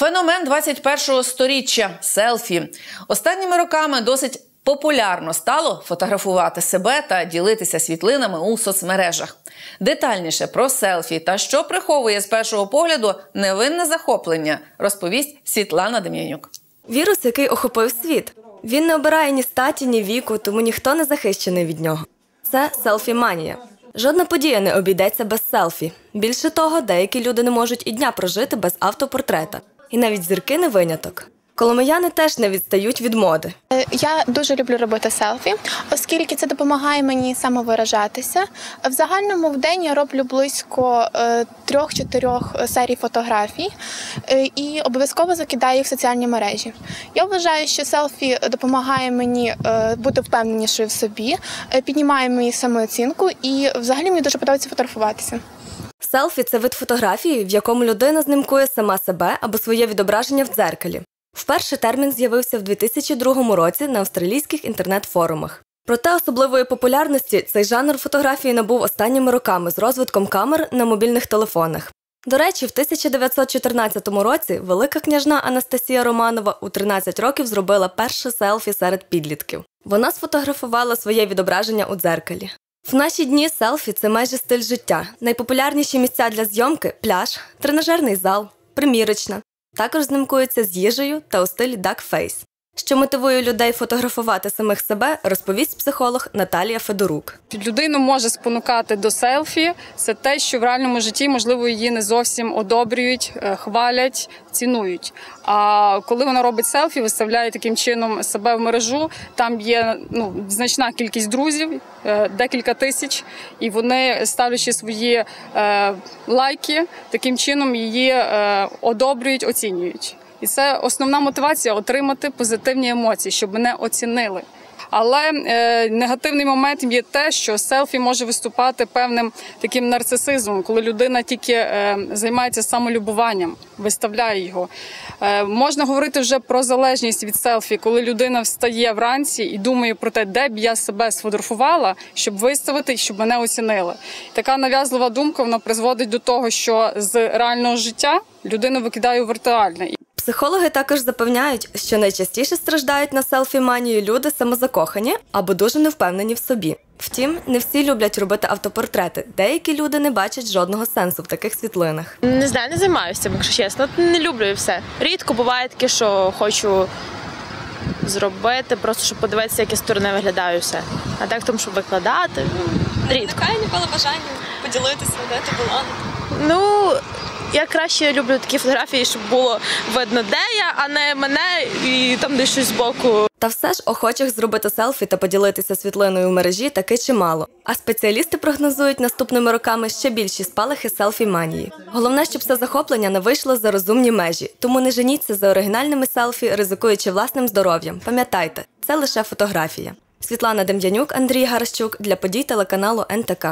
Феномен 21-го сторіччя селфі. Останніми роками досить популярно стало фотографувати себе та ділитися світлинами у соцмережах. Детальніше про селфі та що приховує з першого погляду невинне захоплення, розповість Світлана Дем'янюк. Вірус, який охопив світ. Він не обирає ні статі, ні віку, тому ніхто не захищений від нього. Це селфі-манія. Жодна подія не обійдеться без селфі. Більше того, деякі люди не можуть і дня прожити без автопортрета. І навіть зірки не виняток. Коломияни теж не відстають від моди. Е, Я дуже люблю робити селфі, оскільки це допомагає мені самовиражатися. В загальному в день я роблю близько е, трьох-чотирьох серій фотографій е, і обов'язково закидаю їх в соціальні мережі. Я вважаю, що селфі допомагає мені е, бути впевненішою в собі, е, піднімає мені самооцінку і взагалі мені дуже подобається фотографуватися. Селфі це вид фотографії, в якому людина знімкує сама себе або своє відображення в дзеркалі. Вперше термін з'явився в 2002 році на австралійських інтернет-форумах. Проте особливої популярності цей жанр фотографії набув останніми роками з розвитком камер на мобільних телефонах. До речі, в 1914 році велика княжна Анастасія Романова у 13 років зробила перше селфі серед підлітків. Вона сфотографувала своє відображення у дзеркалі. В наші дні селфі це майже стиль життя. Найпопулярніші місця для зйомки пляж, тренажерний зал, примірочна. Також знімкуються з їжею та у стилі duckface. Що мотивує людей фотографувати самих себе, розповість психолог Наталія Федорук. Людину може спонукати до селфі. Це те, що в реальному житті можливо її не зовсім одобрюють, е, хвалять, цінують. А коли вона робить селфі, виставляє таким чином себе в мережу. Там є ну значна кількість друзів, е, декілька тисяч, і вони ставлячи свої е, лайки, таким чином її е, одобрюють, оцінюють. І це основна мотивація отримати позитивні емоції, щоб мене оцінили. Але е, негативний момент є те, що селфі може виступати певним таким нарцисизмом, коли людина тільки е, займається самолюбуванням, виставляє його. Е, можна говорити вже про залежність від селфі, коли людина встає вранці і думає про те, де б я себе сфотографувала, щоб виставити щоб мене оцінили. Така нав'язлива думка вона призводить до того, що з реального життя людину викидає у віртуальне. Психологи також запевняють, що найчастіше страждають на селфі-манію люди самозакохані або дуже невпевнені в собі. Втім, не всі люблять робити автопортрети. Деякі люди не бачать жодного сенсу в таких світлинах. Не знаю, не займаюся цим, якщо чесно. Не люблю і все. Рідко буває таке, що хочу зробити, просто щоб подивитися, як я з сторони виглядаю і все. А так тому, щоб викладати, ну, рідко. Ніколи бажання поділитися, де ти була. Ну, я краще люблю такі фотографії, щоб було видно, де я, а не мене і там десь щось збоку. Та все ж охочих зробити селфі та поділитися світлиною в мережі таки чимало. А спеціалісти прогнозують наступними роками ще більші спалахи селфі-манії. Головне, щоб це захоплення не вийшло за розумні межі, тому не женіться за оригінальними селфі, ризикуючи власним здоров'ям. Пам'ятайте, це лише фотографія. Світлана Дем'янюк, Андрій Гаращук для подій телеканалу НТК.